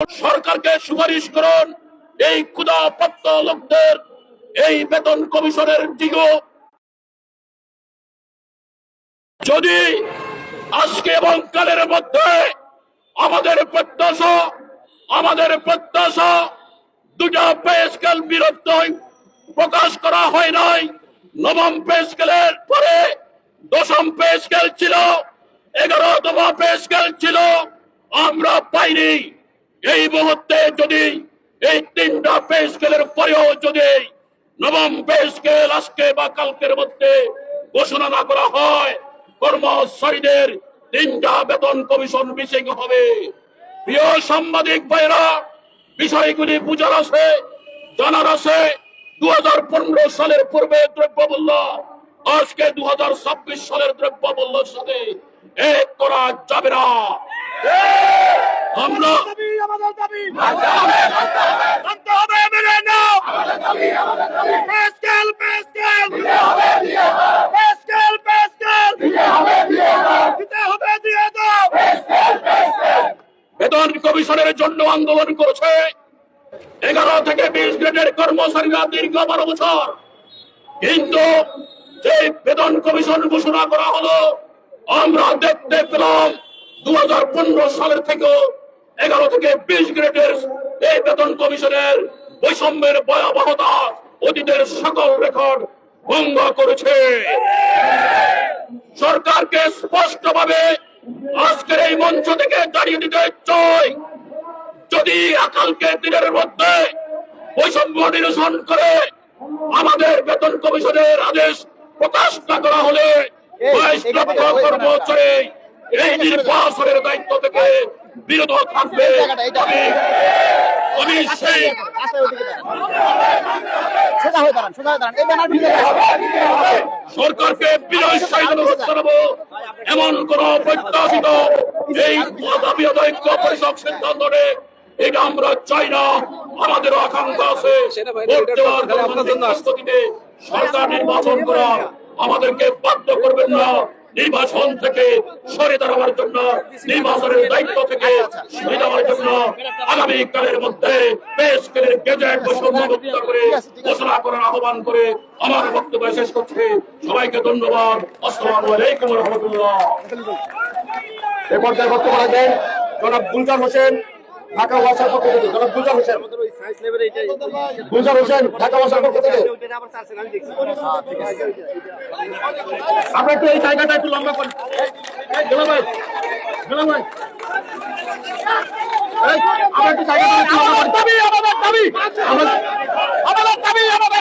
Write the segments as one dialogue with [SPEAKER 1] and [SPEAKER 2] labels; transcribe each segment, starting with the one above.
[SPEAKER 1] সরকারকে সুপারিশ করুন। এই ক্ষুদাপ্রাপ্ত লোকদের এই বেতন কমিশনের দিকেও যদি আজকে এবং কালের মধ্যে আমাদের প্রত্যাশা আমাদের প্রত্যাশা দুটা পে স্কেল বিরুদ্ধ প্রকাশ করা হয় নাই, নবম পে স্কেলের পরে দশম পে স্কেল ছিল এগারোতম পে স্কেল ছিল, আমরা পাইনি। এই মুহূর্তে যদি এই তিনটা পে স্কেলের পরেও যদি নবম পে স্কেল আজকে বা কালকের মধ্যে ঘোষণা না করা হয়, কর্মচারীদের তিনটা বেতন কমিশন মিসিং হবে। প্রিয় সাংবাদিক ভাইরা বিষয়গুলি বুঝার আছে, জানার আছে। দু হাজার পনেরো সালের পূর্বে দ্রব্য মূল্য আজকে দু হাজার ছাব্বিশ সালের দ্রব্য মূল্যের সাথে এক করা যাবে না। আমরা
[SPEAKER 2] আমাদের দাবি মানতে হবে মেনে নাও। Pay scale pay scale pay scale pay scale দিতে হবে দিয়ে দাও।
[SPEAKER 1] বেতন কমিশনের জন্য আন্দোলন করছে এগারো থেকে বিশ গ্রেডের কর্মচারীরা দীর্ঘ বারো বছর। কিন্তু যে বেতন কমিশন ঘোষণা করা হলো আমরা দেখতে পেলাম দু হাজার পনেরো সালের থেকে এগারো থেকে বিশ গ্রেডের এই বেতন কমিশনের বৈষম্যের ভয়াবহতা অতীতের সকল রেকর্ড ভঙ্গ করেছে সরকারকে স্পষ্টভাবে আজকের এই মঞ্চ থেকে দাঁড়িয়ে দিতে চাই যদি আকালকে দিনের মধ্যে বৈষম্য নিরসন করে আমাদের বেতন কমিশনের আদেশ প্রকাশ না করা হলে বাইশ লক্ষ কর্মচারী এই নির্বাচনের দায়িত্ব থেকে বিরত থাকবে আমি আমি সেই সরকারকে বিনয় জানাব। এমন কোন প্রত্যাশিত এই দাবি ঐক্য পরিষদ সিদ্ধান্ত নেই। এটা আমরা চাই না। আমাদের আকাঙ্ক্ষা আছে। ভোট দেওয়ার রাজনৈতিক সরকার নির্বাচন করা আমাদেরকে বাধ্য করবেন না। নির্বাচন থেকে সরে দাঁড়াবার জন্য, নির্বাচনের দায়িত্ব থেকে সরে যাওয়ার জন্য আগামী কালের মধ্যে বেশ করে গেজেট বৈষম্যমুক্ত করে ঘোষণা করার আহ্বান করে আমার বক্তব্য শেষ করছে। সবাইকে ধন্যবাদ। আসসালামু আলাইকুম রহমতুল্লাহ।
[SPEAKER 3] এ পর্যায়ে বক্তব্য রাখবেন জনাব গুলজার হোসেন। ঢাকা ওয়াসার পক্ষ থেকে জনাব গুলজার হোসেন। গুলজার হোসেন ঢাকা ওয়াসার পক্ষ থেকে। আমরা একটু এই জায়গাটা একটু লম্বা করি এই, ভাই দুলা ভাই। আমরা একটু জায়গাটা লম্বা করি।
[SPEAKER 2] দাবি আমাদের দাবি। আমাদের দাবি আমাদের দাবি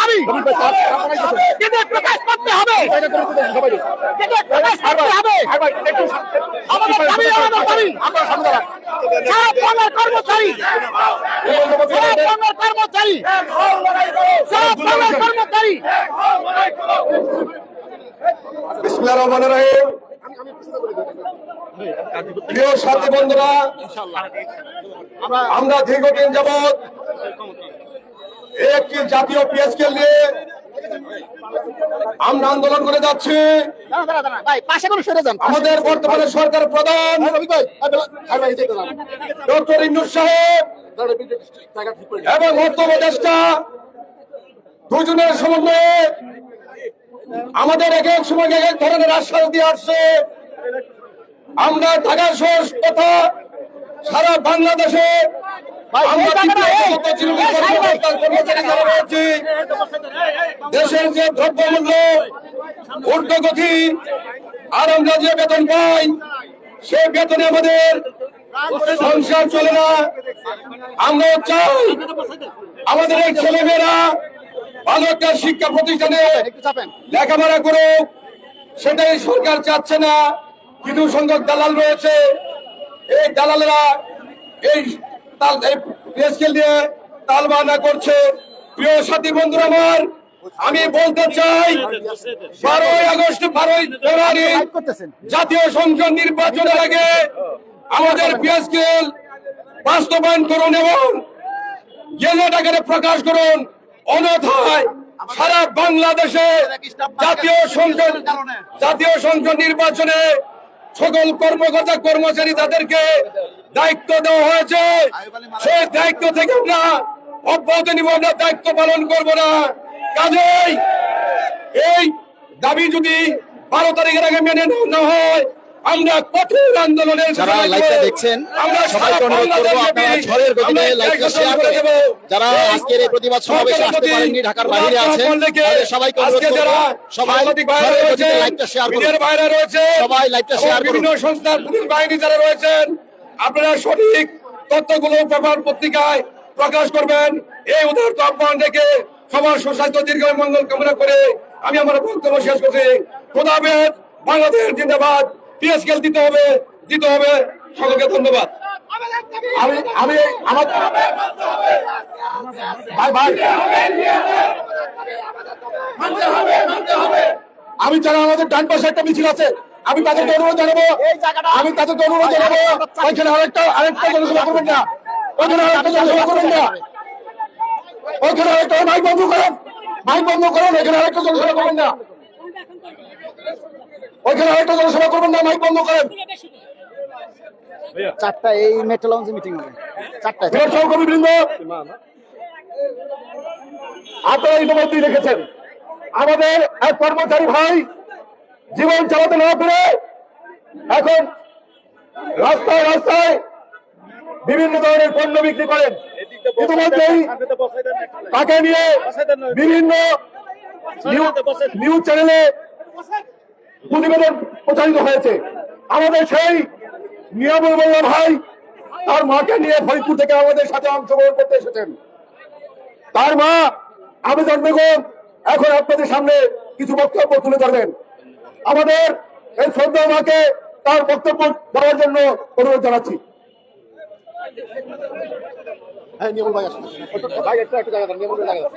[SPEAKER 2] দাবি। প্রকাশ করতে হবে। প্রকাশ করতে হবে।
[SPEAKER 3] ভাই, ভাই,
[SPEAKER 2] আমাদের দাবি আমাদের দাবি।
[SPEAKER 3] আপনারা সামনে দাঁড়ান।
[SPEAKER 2] সারা কর্মচারী
[SPEAKER 3] এই বক্তব্য
[SPEAKER 2] সারা
[SPEAKER 3] রাখবেন।
[SPEAKER 2] বাংলার কর্মচারী সারা কর্মচারী।
[SPEAKER 3] বিসমিল্লাহির রহমানির রহিম। প্রিয় সাথী বন্ধুরা আমরা দীর্ঘদিন যাবৎ একটি জাতীয় পিএসকেল নিয়ে আমরা আন্দোলন করে যাচ্ছি। আমাদের বর্তমানে সরকার প্রধান ডক্টর ইন্নুর সাহেব এবং অর্থ দুজনের সমন্বয়ে আমাদের এক এক সময় এক এক ধরনের আশ্বাস দিয়ে আসছে। আমরা ঢাকা শহর তথা সারা বাংলাদেশে দেশের যে দ্রব্যমূল্য ঊর্ধ্বগতি আর আমরা যে বেতন পাই সেই বেতনে আমাদের সংসার চলে না। আমরা চাই আমাদের এই ছেলেমেয়েরা ভালো একটা শিক্ষা প্রতিষ্ঠানে লেখাপড়া করুক। সেটাই সরকার চাচ্ছে না। কিছু সংখ্যক দালাল রয়েছে। এই দালালরা এই তাল করছে। প্রিয় সাথী বন্ধুরা আমার, আমি বলতে চাই, বারোই আগস্ট, বারোই ফেব্রুয়ারি জাতীয় সংসদ নির্বাচনের আগে আমাদের পিএসকেল বাস্তবায়ন করুন এবং গেজেট প্রকাশ করুন। অন্যথায় সারা বাংলাদেশে জাতীয় সংসদ জাতীয় সংসদ নির্বাচনে সকল কর্মকর্তা, কর্মচারী তাদেরকে দায়িত্ব দেওয়া হয়েছে, সেই দায়িত্ব থেকে আমরা অব্যাহত নিব, আমরা দায়িত্ব পালন করব না। কাজেই এই দাবি যদি বারো তারিখের আগে মেনে না হয় আমরা কঠোর আন্দোলনের
[SPEAKER 2] যারা লাইভটা দেখছেন
[SPEAKER 3] আমরা
[SPEAKER 2] সবাইকে অনুরোধ করব আপনারা ঝড়ের গতিতে লাইভটা শেয়ার করে
[SPEAKER 3] দেব।
[SPEAKER 2] যারা আজকের এই প্রতিবাদ সমাবেশে আসতে পারেননি ঢাকার বাইরে আছেন তাদের সবাইকে অনুরোধ সবাই ঝড়ের
[SPEAKER 3] রয়েছেন,
[SPEAKER 2] গতিতে লাইভটা শেয়ার করুন।
[SPEAKER 3] বাইরে রয়েছে
[SPEAKER 2] সবাই লাইভটা শেয়ার করুন।
[SPEAKER 3] বিভিন্ন সংস্থার পুলিশ বাহিনী যারা রয়েছেন আপনারা সঠিক তথ্যগুলো পেপার পত্রিকায় প্রকাশ করবেন। এই উদাহরণ আহ্বান রেখে সবার সুস্বাস্থ্য দীর্ঘ মঙ্গল কামনা করে আমি আমার বক্তব্য শেষ করছি। খোদাবেদ বাংলাদেশ জিন্দাবাদ। পিএসকেল দিতে হবে দিতে হবে। সকলকে ধন্যবাদ।
[SPEAKER 2] আমি আমি আমার ভাই ভাই। আমি যারা আমাদের ডান পাশে একটা মিছিল আছে আমি তাদেরকে অনুরোধ জানাব। আমি তাদেরকে অনুরোধ জানাব ওইখানে আরেকটা আরেকটা জনসভা করবেন না। ওইখানে আরেকটা জনসভা করবেন না। ওইখানে আরেকটা মাইক বন্ধ করেন। মাইক বন্ধ করেন ওইখানে আরেকটা জনসভা করবেন না। ওইখানে আরেকটা জনসভা করবেন না মাইক বন্ধ করেন।
[SPEAKER 4] চারটা এই মেট্রো মিটিং হবে। চারটা
[SPEAKER 2] সহকর্মীবৃন্দ আপনারা ইতিমধ্যেই আমাদের এক কর্মচারী ভাই জীবন চালাতে না পেরে এখন রাস্তায় রাস্তায় বিভিন্ন ধরনের পণ্য বিক্রি করেন। ইতিমধ্যেই তাকে নিয়ে বিভিন্ন নিউজ চ্যানেলে প্রতিবেদন প্রচারিত হয়েছে। আমাদের সেই নিয়ামুল মোল্লা ভাই তার মাকে নিয়ে ফরিদপুর থেকে আমাদের সাথে অংশগ্রহণ করতে এসেছেন। তার মা আবেদন বেগম এখন আপনাদের সামনে কিছু বক্তব্য তুলে ধরবেন। আমাদের এই শ্রদ্ধা মাকে তার বক্তব্য দেওয়ার জন্য অনুরোধ জানাচ্ছি। হ্যাঁ ভাই আসুন ভাই, একটু একটু জায়গা জায়গা